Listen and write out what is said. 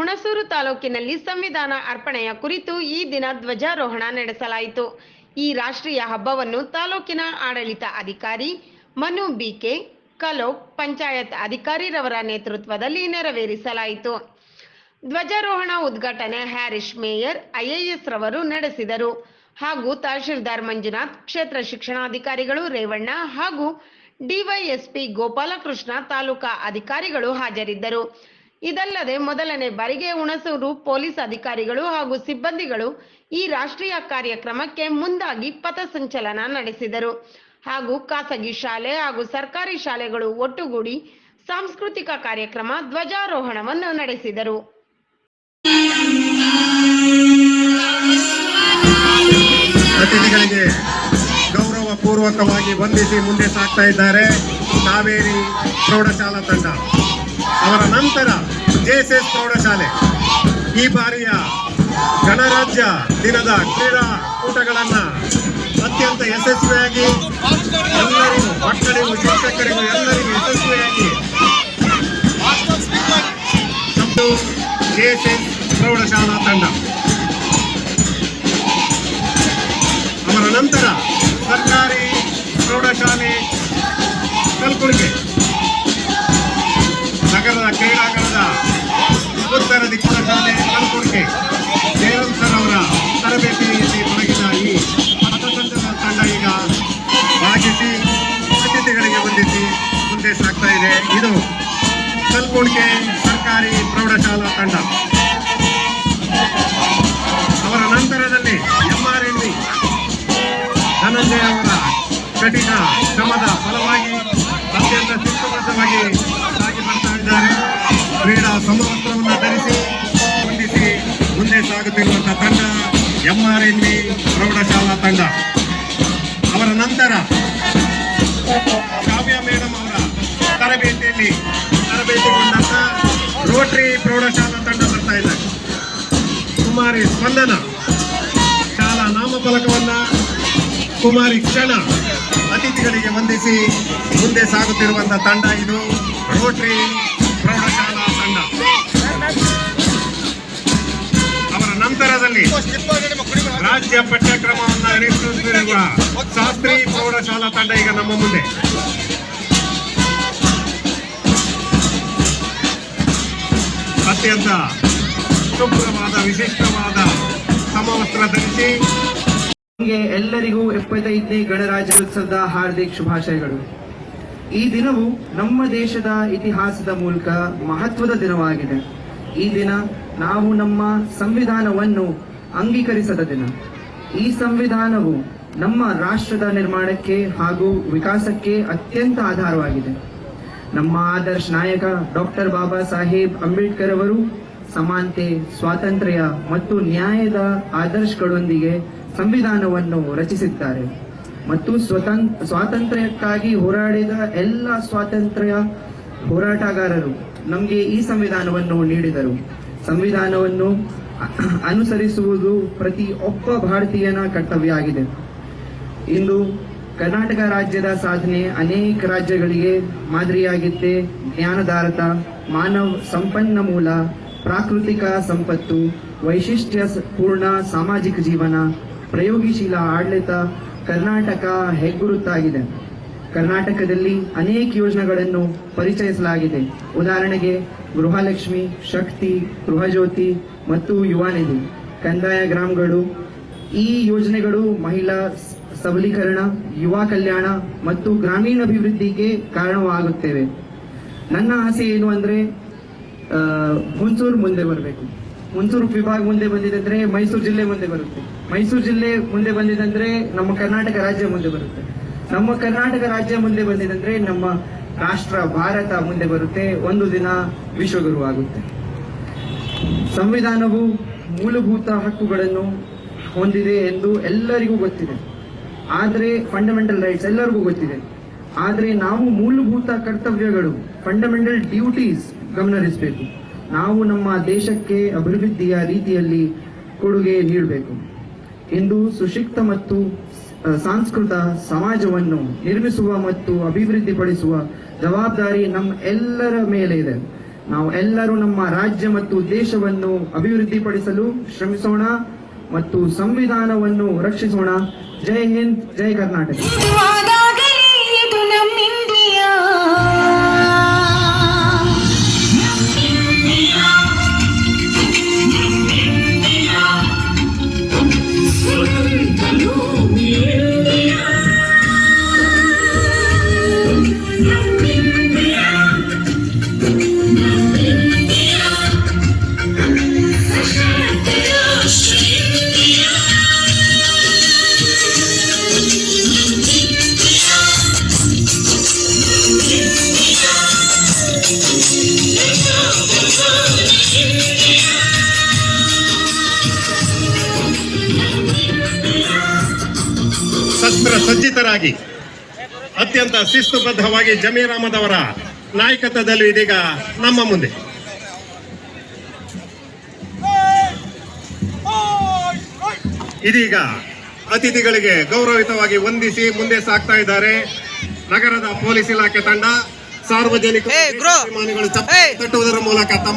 ಹುಣಸೂರು ತಾಲೂಕಿನಲ್ಲಿ ಸಂವಿಧಾನ ಅರ್ಪಣೆಯ ಕುರಿತು ಈ ದಿನ ಧ್ವಜಾರೋಹಣ ನಡೆಸಲಾಯಿತು. ಈ ರಾಷ್ಟ್ರೀಯ ಹಬ್ಬವನ್ನು ತಾಲೂಕಿನ ಆಡಳಿತ ಅಧಿಕಾರಿ ಮನು ಬಿಕೆ ಕಲೋಕ್ ಪಂಚಾಯತ್ ಅಧಿಕಾರಿರವರ ನೇತೃತ್ವದಲ್ಲಿ ನೆರವೇರಿಸಲಾಯಿತು. ಧ್ವಜಾರೋಹಣ ಉದ್ಘಾಟನೆ ಹ್ಯಾರಿಶ್ ಮೇಯರ್, ಐಎಎಸ್ ರವರು ನಡೆಸಿದರು. ಹಾಗೂ ತಹಶೀಲ್ದಾರ್ ಮಂಜುನಾಥ್, ಕ್ಷೇತ್ರ ಶಿಕ್ಷಣಾಧಿಕಾರಿಗಳು ರೇವಣ್ಣ ಹಾಗೂ ಡಿವೈಎಸ್ಪಿ ಗೋಪಾಲಕೃಷ್ಣ ತಾಲೂಕಾ ಅಧಿಕಾರಿಗಳು ಹಾಜರಿದ್ದರು. ಇದಲ್ಲದೆ ಮೊದಲನೇ ಬಾರಿಗೆ ಹುಣಸೂರು ಪೊಲೀಸ್ ಅಧಿಕಾರಿಗಳು ಹಾಗೂ ಸಿಬ್ಬಂದಿಗಳು ಈ ರಾಷ್ಟ್ರೀಯ ಕಾರ್ಯಕ್ರಮಕ್ಕೆ ಮುಂದಾಗಿ ಪಥಸಂಚಲನ ನಡೆಸಿದರು. ಹಾಗೂ ಖಾಸಗಿ ಶಾಲೆ ಹಾಗೂ ಸರ್ಕಾರಿ ಶಾಲೆಗಳು ಒಟ್ಟುಗೂಡಿ ಸಾಂಸ್ಕೃತಿಕ ಕಾರ್ಯಕ್ರಮ ಧ್ವಜಾರೋಹಣವನ್ನು ನಡೆಸಿದರು. ಅತಿಥಿಗಳಿಗೆ ಗೌರವ ಪೂರ್ವಕವಾಗಿ ವಂದಿಸಿ ಮುಂದೆ ಸಾಕ್ತಾ ಇದ್ದಾರೆ. ಕಾವೇರಿ ಪ್ರೌಢಶಾಲಾ ತಂಡ. ಅವರ ನಂತರ ಜೆಎಸ್ಎಸ್ ಪ್ರೌಢಶಾಲೆ. ಈ ಬಾರಿಯ ಗಣರಾಜ್ಯ ದಿನದ ಕ್ರೀಡಾ ಕೂಟಗಳನ್ನ ಅತ್ಯಂತ ಯಶಸ್ವಿಯಾಗಿ, ಎಲ್ಲರಿಗೂ, ಮಕ್ಕಳಿಗೂ, ಶಿಕ್ಷಕರಿಗೂ ಎಲ್ಲರಿಗೂ ಯಶಸ್ವಿಯಾಗಿ ನಮ್ಮದು ಎಸ್ ಪ್ರೌಢಶಾಲಾ ತಂಡ. ಅವರ ನಂತರ ಸರ್ಕಾರಿ ಪ್ರೌಢಶಾಲೆ ಕಲ್ಕುಳಿಗೆ ಸಾಗ್ತಾ ಇದೆ ಕಲ್ಕುಣಿಕೆ ಸರ್ಕಾರಿ ಪ್ರೌಢಶಾಲಾ ತಂಡ. ಅವರ ನಂತರದಲ್ಲಿ ಎಂಆರ್ಎನ್ವಿ ಧನಂಜಯ ಅವರ ಕಠಿಣ ಶ್ರಮದ ಫಲವಾಗಿ ಅತ್ಯಂತ ಶಿಸ್ತುಬದ್ಧವಾಗಿ ಸಾಗಿ ಬರ್ತಾ ಇದ್ದಾರೆ. ಕ್ರೀಡಾ ಸಮವಸ್ತ್ರವನ್ನು ಧರಿಸಿ, ಹೊಂದಿಸಿ ಮುಂದೆ ಸಾಗುತ್ತಿರುವಂತಹ ತಂಡ ಎಂಆರ್ಎನ್ವಿ ಪ್ರೌಢಶಾಲಾ ತಂಡ. ಅವರ ನಂತರ ತರಬೇತಿಯಲ್ಲಿ, ತರಬೇತಿಗೊಂಡಂತ ರೋಟರಿ ಪ್ರೌಢಶಾಲಾ ತಂಡ ಬರ್ತಾ ಇದೆ. ಕುಮಾರಿ ಸ್ಪಂದನ ಶಾಲಾ ನಾಮಫಲಕವನ್ನ ಕುಮಾರಿ ಕ್ಷಣ ಅತಿಥಿಗಳಿಗೆ ವಂದಿಸಿ ಮುಂದೆ ಸಾಗುತ್ತಿರುವಂತಹ ತಂಡ ಇದು ರೋಟರಿ ಪ್ರೌಢಶಾಲಾ ತಂಡ. ಅವರ ನಂತರದಲ್ಲಿ ರಾಜ್ಯ ಪಠ್ಯಕ್ರಮವನ್ನು ಶಾಸ್ತ್ರಿ ಪ್ರೌಢಶಾಲಾ ತಂಡ ಈಗ ನಮ್ಮ ಮುಂದೆ. ಅತ್ಯಂತ ಶುಭ್ರವಾದ ವಿಶಿಷ್ಟವಾದ ಸಮವಸ್ತ್ರ ಧರಿಸಿ ಎಲ್ಲರಿಗೂ ಎಪ್ಪತ್ತೈದನೇ ಗಣರಾಜ್ಯೋತ್ಸವದ ಹಾರ್ದಿಕ ಶುಭಾಶಯಗಳು. ಈ ದಿನವು ನಮ್ಮ ದೇಶದ ಇತಿಹಾಸದ ಮೂಲಕ ಮಹತ್ವದ ದಿನವಾಗಿದೆ. ಈ ದಿನ ನಾವು ನಮ್ಮ ಸಂವಿಧಾನವನ್ನು ಅಂಗೀಕರಿಸದ ದಿನ. ಈ ಸಂವಿಧಾನವು ನಮ್ಮ ರಾಷ್ಟ್ರದ ನಿರ್ಮಾಣಕ್ಕೆ ಹಾಗೂ ವಿಕಾಸಕ್ಕೆ ಅತ್ಯಂತ ಆಧಾರವಾಗಿದೆ. ನಮ್ಮ ಆದರ್ಶ ನಾಯಕ ಡಾಕ್ಟರ್ ಬಾಬಾ ಸಾಹೇಬ್ ಅಂಬೇಡ್ಕರ್ ಅವರು ಸಮಾನತೆ, ಸ್ವಾತಂತ್ರ್ಯ ಮತ್ತು ನ್ಯಾಯದ ಆದರ್ಶಗಳೊಂದಿಗೆ ಸಂವಿಧಾನವನ್ನು ರಚಿಸಿದ್ದಾರೆ. ಮತ್ತು ಸ್ವತಂತ್ರ ಸ್ವಾತಂತ್ರ್ಯಕ್ಕಾಗಿ ಹೋರಾಡಿದ ಎಲ್ಲ ಸ್ವಾತಂತ್ರ್ಯ ಹೋರಾಟಗಾರರು ನಮಗೆ ಈ ಸಂವಿಧಾನವನ್ನು ನೀಡಿದರು. ಸಂವಿಧಾನವನ್ನು ಅನುಸರಿಸುವುದು ಪ್ರತಿ ಒಬ್ಬ ಭಾರತೀಯನ ಕರ್ತವ್ಯ ಆಗಿದೆ. ಇಂದು ಕರ್ನಾಟಕ ರಾಜ್ಯದ ಸಾಧನೆ ಅನೇಕ ರಾಜ್ಯಗಳಿಗೆ ಮಾದರಿಯಾಗಿತ್ತೆ. ಜ್ಞಾನಧಾರತ, ಮಾನವ ಸಂಪನ್ಮೂಲ ಪ್ರಾಕೃತಿಕ ಸಂಪತ್ತು, ವೈಶಿಷ್ಟ್ಯ ಪೂರ್ಣ ಸಾಮಾಜಿಕ ಜೀವನ, ಪ್ರಯೋಗಶೀಲ ಆಡಳಿತ, ಕರ್ನಾಟಕ ಹೆಗ್ಗುರುತಾಗಿದೆ. ಕರ್ನಾಟಕದಲ್ಲಿ ಅನೇಕ ಯೋಜನೆಗಳನ್ನು ಪರಿಚಯಿಸಲಾಗಿದೆ. ಉದಾಹರಣೆಗೆ, ಗೃಹಲಕ್ಷ್ಮಿ, ಶಕ್ತಿ, ಗೃಹಜ್ಯೋತಿ ಮತ್ತು ಯುವ ನಿಧಿ ಕಂದಾಯ ಗ್ರಾಮಗಳು. ಈ ಯೋಜನೆಗಳು ಮಹಿಳಾ ಸಬಲೀಕರಣ, ಯುವ ಕಲ್ಯಾಣ ಮತ್ತು ಗ್ರಾಮೀಣಾಭಿವೃದ್ಧಿಗೆ ಕಾರಣವಾಗುತ್ತೇವೆ. ನನ್ನ ಆಸೆ ಏನು ಅಂದ್ರೆ ಹುಣಸೂರು ಮುಂದೆ ಬರಬೇಕು. ಹುಣಸೂರು ವಿಭಾಗ ಮುಂದೆ ಬಂದಿದಂದ್ರೆ ಮೈಸೂರು ಜಿಲ್ಲೆ ಮುಂದೆ ಬರುತ್ತೆ. ಮೈಸೂರು ಜಿಲ್ಲೆ ಮುಂದೆ ಬಂದಿದಂದ್ರೆ ನಮ್ಮ ಕರ್ನಾಟಕ ರಾಜ್ಯ ಮುಂದೆ ಬರುತ್ತೆ. ನಮ್ಮ ಕರ್ನಾಟಕ ರಾಜ್ಯ ಮುಂದೆ ಬಂದಿದಂದ್ರೆ ನಮ್ಮ ರಾಷ್ಟ್ರ ಭಾರತ ಮುಂದೆ ಬರುತ್ತೆ. ಒಂದು ದಿನ ವಿಶ್ವಗುರು ಆಗುತ್ತೆ. ಸಂವಿಧಾನವು ಮೂಲಭೂತ ಹಕ್ಕುಗಳನ್ನು ಹೊಂದಿದೆ ಎಂದು ಎಲ್ಲರಿಗೂ ಗೊತ್ತಿದೆ. ಆದರೆ ಫಂಡಮೆಂಟಲ್ ರೈಟ್ಸ್ ಎಲ್ಲರಿಗೂ ಗೊತ್ತಿದೆ. ಆದರೆ ನಾವು ಮೂಲಭೂತ ಕರ್ತವ್ಯಗಳು ಫಂಡಮೆಂಟಲ್ ಡ್ಯೂಟೀಸ್ ಗಮನಹರಿಸಬೇಕು. ನಾವು ನಮ್ಮ ದೇಶಕ್ಕೆ ಅಭಿವೃದ್ಧಿಯ ರೀತಿಯಲ್ಲಿ ಕೊಡುಗೆ ನೀಡಬೇಕು. ಇಂದು ಸುಶಿಕ್ತ ಮತ್ತು ಸಾಂಸ್ಕೃತ ಸಮಾಜವನ್ನು ನಿರ್ಮಿಸುವ ಮತ್ತು ಅಭಿವೃದ್ಧಿಪಡಿಸುವ ಜವಾಬ್ದಾರಿ ನಮ್ಮ ಎಲ್ಲರ ಮೇಲೆ ಇದೆ. ನಾವು ಎಲ್ಲರೂ ನಮ್ಮ ರಾಜ್ಯ ಮತ್ತು ದೇಶವನ್ನು ಅಭಿವೃದ್ಧಿಪಡಿಸಲು ಶ್ರಮಿಸೋಣ ಮತ್ತು ಸಂವಿಧಾನವನ್ನು ರಕ್ಷಿಸೋಣ. ಜೈ ಹಿಂದ್ ಜೈ ಕರ್ನಾಟಕ ಶಸ್ತ್ರ ಸಜ್ಜಿತರಾಗಿ ಅತ್ಯಂತ ಶಿಸ್ತುಬದ್ಧವಾಗಿ ಜಮೀರ್ ಅಹಮದ್ ಅವರ ನಾಯಕತ್ವದಲ್ಲಿ ಇದೀಗ ನಮ್ಮ ಮುಂದೆ ಇದೀಗ ಅತಿಥಿಗಳಿಗೆ ಗೌರವಿತವಾಗಿ ವಂದಿಸಿ ಮುಂದೆ ಸಾಗ್ತಾ ಇದ್ದಾರೆ ನಗರದ ಪೊಲೀಸ್ ಇಲಾಖೆ ತಂಡ ಸಾರ್ವಜನಿಕ. ತಟ್ಟುವುದರ ಮೂಲಕ ತಮ್ಮ